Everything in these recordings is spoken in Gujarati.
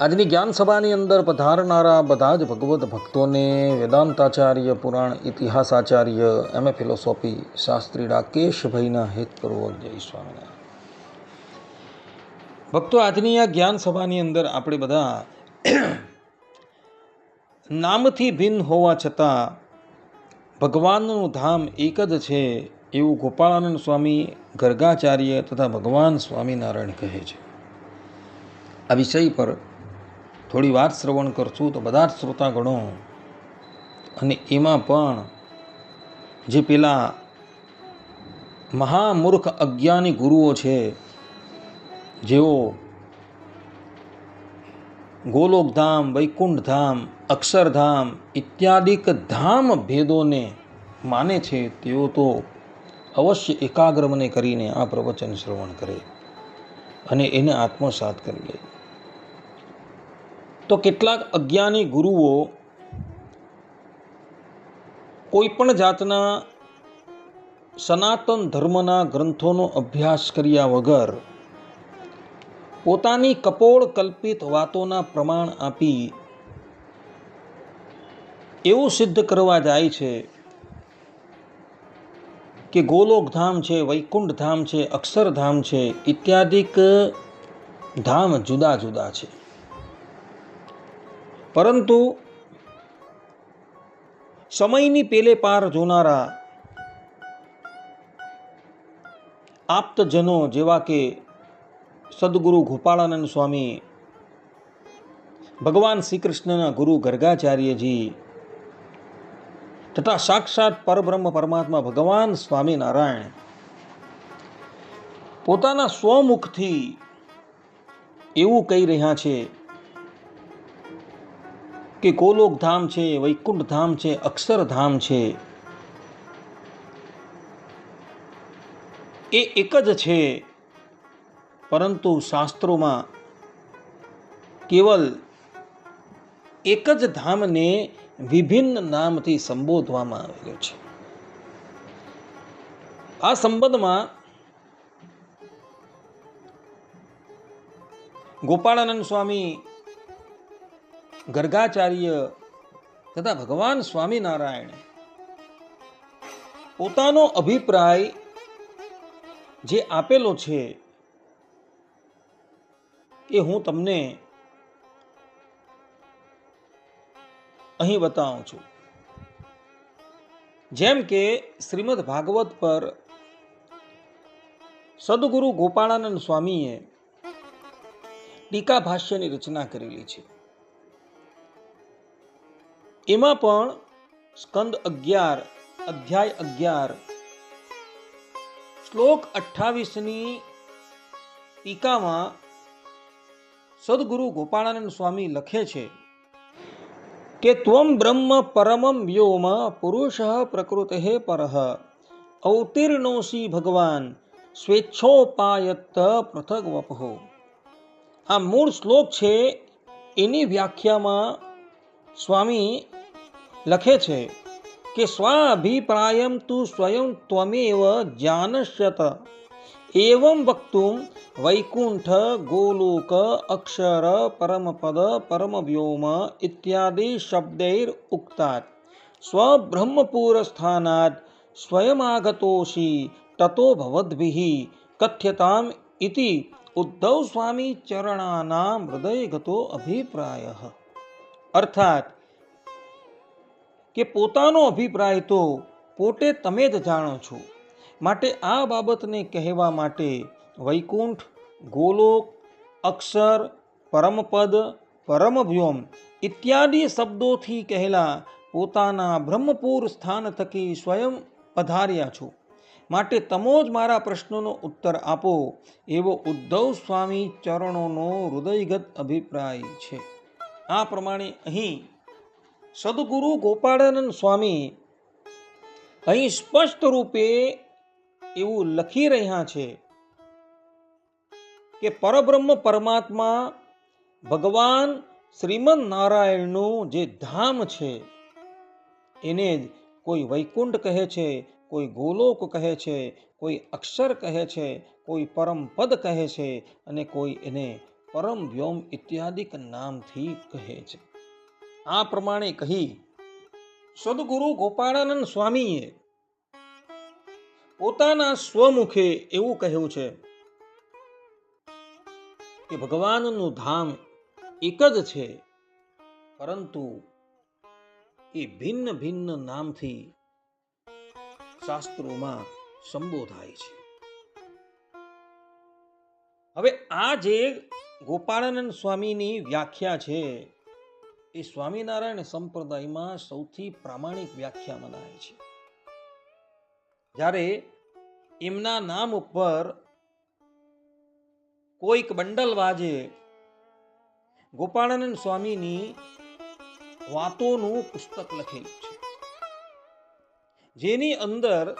આજની જ્ઞાન સભાની અંદર પધારનારા બધા જ ભગવદ્ ભક્તોને વેદાંતાચાર્ય, પુરાણ ઇતિહાસાચાર્ય, એમ. એ. ફિલોસોફી શાસ્ત્રી રાકેશભાઈના હેતપૂર્વક જય સ્વામિનારાયણ. ભક્તો, આજની આ જ્ઞાન સભાની અંદર આપણે બધા નામથી ભિન્ન હોવા છતાં ભગવાનનું ધામ એક જ છે એવું ગોપાળાનંદ સ્વામી, ગર્ગાચાર્ય તથા ભગવાન સ્વામિનારાયણ કહે છે. આ વિષય પર થોડી વાર શ્રવણ કરશું તો બધા જ શ્રોતાગણો, અને એમાં પણ જે પેલા મહામૂર્ખ અજ્ઞાની ગુરુઓ છે, જેઓ ગોલોકધામ, વૈકુંઠધામ, અક્ષરધામ ઇત્યાદિક ધામ ભેદોને માને છે, તેઓ તો અવશ્ય એકાગ્ર મને કરીને આ પ્રવચન શ્રવણ કરે અને એને આત્મસાત કરી લે. તો કેટલાક અજ્ઞાની ગુરુઓ કોઈપણ જાતના સનાતન ધર્મના ગ્રંથોનો અભ્યાસ કર્યા વગર પોતાની કપોળ કલ્પિત વાતોના પ્રમાણ આપી એવું સિદ્ધ કરવા જાય છે કે ગોલોકધામ છે વૈકુંઠ ધામ છે, અક્ષરધામ છે, ઇત્યાદિક ધામ જુદા જુદા છે. પરંતુ સમયની પેલે પાર જોનારા આપ્તજનો જેવા કે સદગુરુ ગોપાળાનંદ સ્વામી, ભગવાન શ્રી કૃષ્ણના ગુરુ ગર્ગાચાર્યજી તથા સાક્ષાત પરબ્રહ્મ પરમાત્મા ભગવાન સ્વામિનારાયણ પોતાના સ્વમુખથી એવું કહી રહ્યા છે કે ગોલોક ધામ છે, વૈકુંઠ ધામ છે અક્ષરધામ છે. એ એક જ છે, પરંતુ શાસ્ત્રોમાં કેવલ એક જ ધામને વિભિન્ન નામથી સંબોધવામાં આવેલો છે. આ સંબંધમાં ગોપાળાનંદ સ્વામી ગર્ગાચાર્ય તથા ભગવાન સ્વામિનારાયણ પોતાનો અભિપ્રાય જે આપેલો છે એ હું તમને અહીં બતાવું છું. જેમ કે શ્રીમદ ભાગવત પર સદગુરુ ગોપાળાનંદ સ્વામીએ ટીકા ભાષ્યની રચના કરેલી છે. એમાં પણ સ્કંદ અગિયાર, અધ્યાય અગિયાર. શ્લોક અઠ્ઠાવીસની ટીકામાં સદગુરુ ગોપાળાનંદ સ્વામી લખે છે કે ત્વમ બ્રહ્મ પરમમ વ્યોમ પુરુષ પ્રકૃતે પરહ અવતીર્ણોસી ભગવાન સ્વેચ્છોપાયત પૃથક વપહો આ મૂળ શ્લોક છે એની વ્યાખ્યામાં સ્વામી લખે છે કે સ્વાભિપ્રાયમ તું સ્વયં ત્વમેવ જાનશ્યત. એવમ વક્તુમ વૈકુંઠ ગોલોક અક્ષર પરમપદ પરમવ્યોમ ઇત્યાદિ શબ્દૈર ઉક્તા સ્વબ્રહ્મપુરસ્થાનાત સ્વયમાગતોષી તતો ભવદ્ભિઃ કથ્યતામ ઇતિ. ઉદ્ધવ સ્વામી ચરણાનામ હૃદયગતો અભિપ્રાય. અર્થાત કે પોતાનો અભિપ્રાય તો પોતે તમે જ જાણો છો. માટે આ બાબતને કહેવા માટે વૈકુંઠ, ગોલોક, અક્ષર, પરમપદ, પરમવ્યોમ ઇત્યાદિ શબ્દોથી કહેલા પોતાના બ્રહ્મપુર સ્થાન થકી સ્વયં પધાર્યા છો. માટે તમો જ મારા પ્રશ્નોનો ઉત્તર આપો એવો ઉદ્ધવ સ્વામી ચરણોનો હૃદયગત અભિપ્રાય છે. આ પ્રમાણે અહીં સદગુરુ ગોપાળાનંદ સ્વામી અહીં સ્પષ્ટ રૂપે એવું લખી રહ્યા છે કે પરબ્રહ્મ પરમાત્મા ભગવાન શ્રીમદ નારાયણનું જે ધામ છે, એને જ કોઈ વૈકુંઠ કહે છે, કોઈ ગોલોક કહે છે, કોઈ અક્ષર કહે છે, કોઈ પરમ પદ કહે છે અને કોઈ એને પરમ વ્યોમ ઇત્યાદિક નામથી કહે છે. આ પ્રમાણે કહી, સદગુરુ ગોપાળાનંદ સ્વામીએ પોતાના સ્વમુખે એવું કહ્યું છે કે ભગવાનનું ધામ એક જ છે, પરંતુ એ ભિન્ન ભિન્ન નામથી શાસ્ત્રોમાં સંબોધાય છે. હવે આ જે ગોપાળાનંદ સ્વામીની વ્યાખ્યા છે. એ સ્વામિનારાયણ સંપ્રદાયમાં સૌથી પ્રામાણિક વ્યાખ્યા મનાય છે. જ્યારે એમના નામ ઉપર કોઈક બંડલ વાજે, ગોપાળાનંદ સ્વામીની વાતોનું પુસ્તક લખેલું છે. જેની અંદર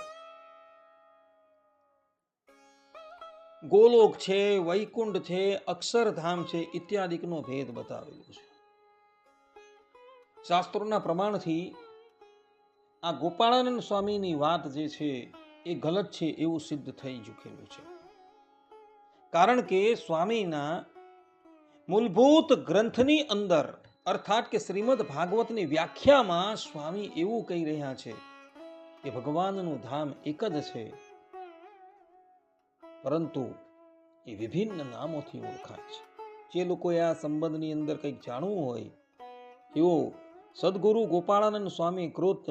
ગોલોક છે, વૈકુંઠ છે, અક્ષરધામ છે, ઇત્યાદિકનો ભેદ બતાવેલો છે. શાસ્ત્રોના પ્રમાણથી આ ગોપાળાનંદ સ્વામીની વાત જે છે એ ગલત છે એવું સિદ્ધ થઈ ચૂકેલું છે. કારણ કે સ્વામીના મૂળભૂત ગ્રંથની અંદર, અર્થાત કે શ્રીમદ ભાગવતની વ્યાખ્યામાં સ્વામી એવું કહી રહ્યા છે કે ભગવાનનું ધામ એક જ છે પરંતુ એ વિભિન્ન નામોથી ઓળખાય છે. જે લોકોએ આ સંબંધની અંદર કંઈક જાણવું હોય એવો સદગુરુ ગોપાળાનંદ સ્વામી કૃત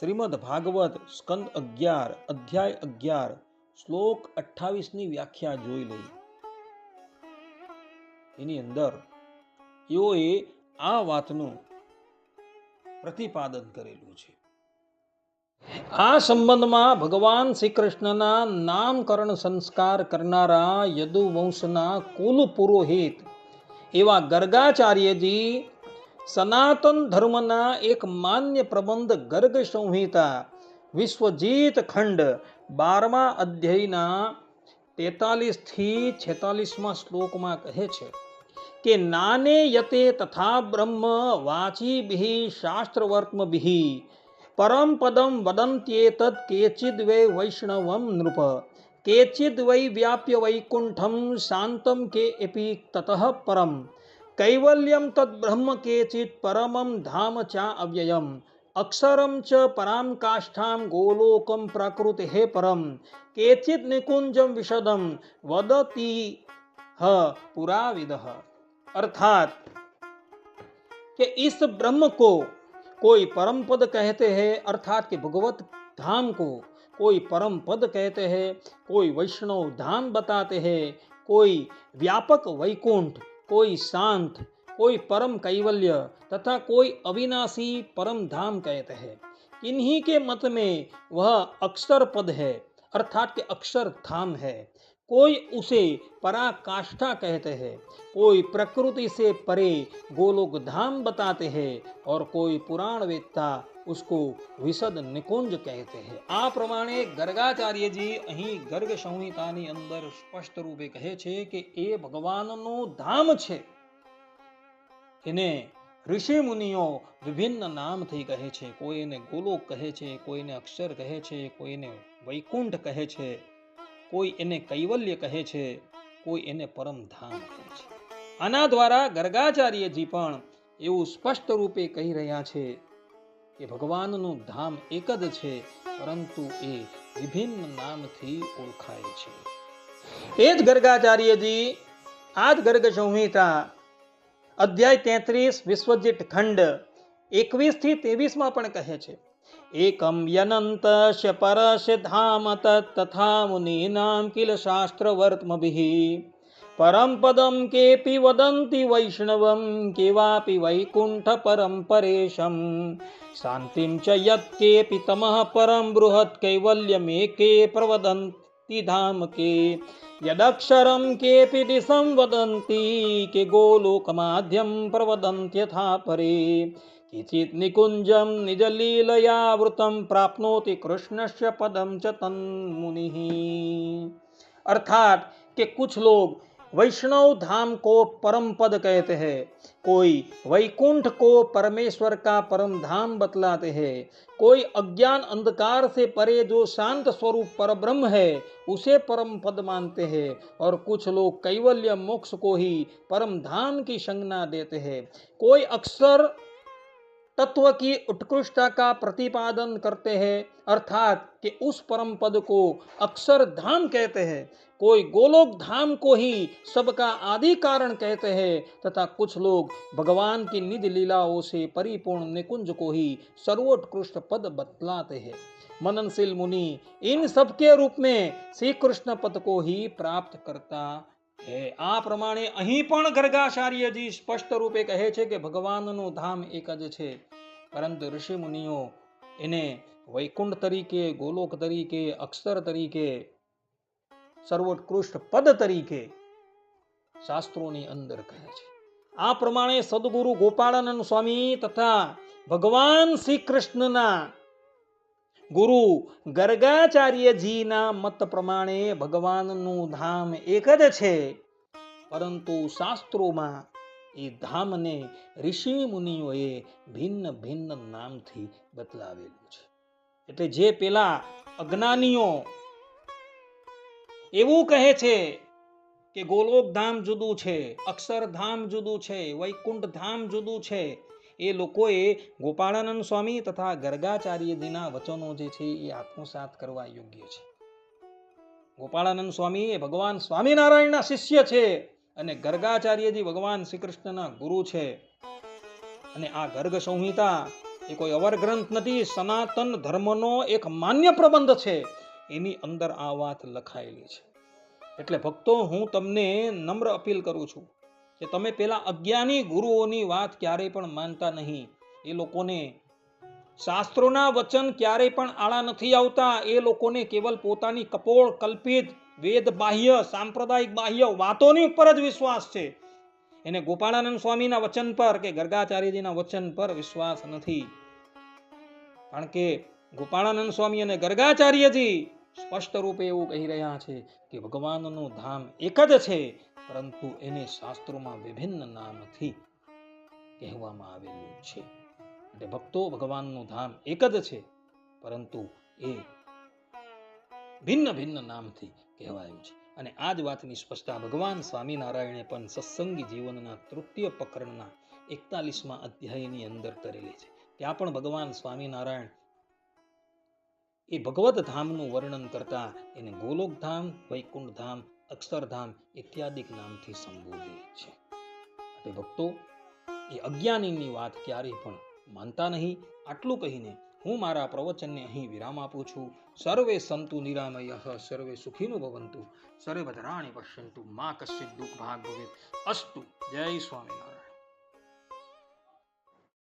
શ્રીમદ ભાગવત સ્કંદ અગિયાર, અધ્યાય અગિયાર, શ્લોક અઠ્ઠાવીસની વ્યાખ્યા જોઈ લઈ એની અંદર એઓએ આ વાતનું પ્રતિપાદન કરેલું છે. આ સંબંધમાં ભગવાન શ્રી કૃષ્ણના નામકરણ સંસ્કાર કરનારા યદુવંશના કુલ પુરોહિત એવા ગર્ગાચાર્યજી સનાતન ધર્મના એક માન્ય પ્રબંધ ગર્ગ સંહિતા વિશ્વજીત ખંડ બારમા અધ્યાયના તેતાલીસથી છેતાલીસમાં શ્લોકમાં કહે છે કે, નાને યતે તથા બ્રહ્મ વાચી બિહિ પરમ પદમ परम पदम वदंत्येत केचिद वै वैष्णव नृप। केचिद वै व्याप्य वैकुंठम शान्तं के अपि ततः कैवल्यम कैवल्यं तद्ब्रह्म केचित् धाम चा अव्ययम्। अक्षरं च परां काष्ठां प्रकृति हे परम। केचित् निकुञ्जं विशदं वदति ह पुराविदः। अर्थात कि इस ब्रह्म को कोई परम पद कहते हैं, अर्थात कि भगवत धाम को कोई परम पद कहते हैं, कोई वैष्णव धाम बताते हैं, कोई व्यापक वैकुंठ, कोई शांत, कोई परम कैवल्य तथा कोई अविनाशी परम धाम कहते हैं। इन्हीं के मत में वह अक्षर पद है, अर्थात कि अक्षर धाम है। कोई उसे पराकाष्ठा कहते हैं कोई प्रकृति से परे गोलोक धाम बताते हैं और कोई पुराण वेदता उसको વિશદ નિકુંજ કહેતે હે આ પ્રમાણે ગર્ગાચાર્યજી અહીં ગર્ગ સંહિતાની અંદર સ્પષ્ટ રૂપે કહે છે કે એ ભગવાનનું ધામ છે એને ઋષિ મુનિઓ વિભિન્ન નામથી કહે છે કોઈ એને ગોલોક કહે છે કોઈને અક્ષર કહે છે કોઈને વૈકુંઠ કહે છે કોઈ એને કૈવલ્ય કહે છે, કોઈ એને પરમધામ કહે છે. આના દ્વારા ગર્ગાચાર્યજી પણ એવું સ્પષ્ટ રૂપે કહી રહ્યા છે કે ભગવાનનું ધામ એક જ છે, પરંતુ એ વિભિન્ન નામથી ઓળખાય છે. એ જ ગર્ગાચાર્યજી, આ જ ગર્ગ સંહિતા, અધ્યાય તેત્રીસ વિશ્વજીત ખંડ એકવીસથી ત્રેવીસમાં પણ કહે છે. એકમ યનંતસ્ય પરસ્ય ધામ તથા મુનીનામ કિલ શાસ્ત્રવર્ત્મભિः પરમ પદમ કેપી વદંતિ વૈષ્ણવમ કેવાપી વૈકુંઠ પરમ પરેશમ શાંતિમ ચ યત કેપી તમઃ પરમ બૃહત કૈવલ્યમેકે પ્રવદંતિ ધામ કે યદક્ષરમ કેપી દિશમ વદંતી કે ગોલોકમાધ્યમ પ્રવદંત્યથા પરે किचित् निकुञ्जं निजलीलयावृतं प्राप्नोति कृष्णस्य पदम च तन्मुनिः। अर्थात के कुछ लोग वैष्णव धाम को परम पद कहते हैं, कोई वैकुंठ को परमेश्वर का परम धाम बतलाते हैं, कोई अज्ञान अंधकार से परे जो शांत स्वरूप पर ब्रह्म है, उसे परम पद मानते हैं, और कुछ लोग कैवल्य मोक्ष को ही परम धाम की संज्ञा देते हैं। कोई अक्सर तत्व की उत्कृष्टता का प्रतिपादन करते हैं, अर्थात कि उस परम पद को अक्षर धाम कहते हैं। कोई गोलोक धाम को ही सबका आदि कारण कहते हैं, तथा कुछ लोग भगवान की निज लीलाओं से परिपूर्ण निकुंज को ही सर्वोत्कृष्ट पद बतलाते हैं। मननशील मुनि इन सब के रूप में श्री कृष्ण पद को ही प्राप्त करता હે, આ પ્રમાણે અહીં પણ ગર્ગાચાર્યજી સ્પષ્ટ રૂપે કહે છે કે ભગવાનનું ધામ એક જ છે. પરંતુ ઋષિ મુનિઓ એને વૈકુંઠ તરીકે, ગોલોક તરીકે, અક્ષર તરીકે, સર્વોત્કૃષ્ટ પદ તરીકે શાસ્ત્રોની અંદર કહે છે. આ પ્રમાણે સદગુરુ ગોપાળાનંદ સ્વામી તથા ભગવાન શ્રી કૃષ્ણના ગુરુ ગર્ગાચાર્યજીના મત પ્રમાણે ભગવાનનું ધામ એક જ છે. પરંતુ શાસ્ત્રોમાં એ ધામને ઋષિ મુનિઓએ ભિન્ન ભિન્ન નામથી બદલાવેલું છે. એટલે જે પેલા અજ્ઞાનીઓ એવું કહે છે કે ગોલોક ધામ જુદું છે, અક્ષરધામ જુદું છે વૈકુંઠ ધામ જુદું છે એ લોકોએ ગોપાળાનંદ સ્વામી તથા ગર્ગાચાર્યજીના વચનો જે છે એ આત્મસાત કરવા યોગ્ય છે. ગોપાળાનંદ સ્વામી એ ભગવાન સ્વામિનારાયણના શિષ્ય છે અને ગર્ગાચાર્યજી ભગવાન શ્રી કૃષ્ણના ગુરુ છે. અને આ ગર્ગ સંહિતા એ કોઈ અવર ગ્રંથ નથી, સનાતન ધર્મનો એક માન્ય પ્રબંધ છે. એની અંદર આ વાત લખાયેલી છે. એટલે ભક્તો, હું તમને નમ્ર અપીલ કરું છું કે તમે પેલા અજ્ઞાની ગુરુઓની વાત ક્યારેય પણ માનતા નહીં. એ લોકોને શાસ્ત્રોના વચન ક્યારેય પણ આળા નથી આવતા. એ લોકોને કેવલ પોતાની કપોળ, કલ્પિત, વેદ બાહ્ય, સાંપ્રદાયિક બાહ્ય વાતોની ઉપર જ વિશ્વાસ છે. એને ગોપાળાનંદ સ્વામીના વચન પર કે ગર્ગાચાર્યજીના વચન પર વિશ્વાસ નથી. કારણ કે ગોપાળાનંદ સ્વામી અને ગર્ગાચાર્યજી સ્પષ્ટ રૂપે એવું કહી રહ્યા છે કે ભગવાનનું ધામ એક જ છે. પરંતુ એને શાસ્ત્રોમાં વિભિન્ન નામથી કહેવામાં આવેલું છે. એટલે ભક્તો ભગવાનનું ધામ એક જ છે, પરંતુ એ ભિન્ન ભિન્ન નામથી કહેવાયું છે. અને આ જ વાતની સ્પષ્ટતા ભગવાન સ્વામિનારાયણે પણ સત્સંગી જીવનના તૃતીય પ્રકરણના એકતાલીસમાં અધ્યાયની અંદર કરેલી છે. ત્યાં પણ ભગવાન સ્વામિનારાયણ એ ભગવત ધામનું વર્ણન કરતા એને ગોલોક ધામ, વૈકુંઠ ધામ અક્ષરધામ ઇત્યાદિક નામથી સંબોધે છે. એટલે ભક્તો, એ અજ્ઞાનીની વાત ક્યારેય પણ માનતા નહીં. આટલું કહીને હું મારા પ્રવચનને અહીં વિરામ આપું છું. સર્વે સંતુ નિરામય, સર્વે સુખીનું ભવંતુ. સર્વે ભદ્રાણી પશ્યંતુ, મા કશ્ય દુઃખ ભાગ ભવે અસ્તુ. જય સ્વામિનારાયણ.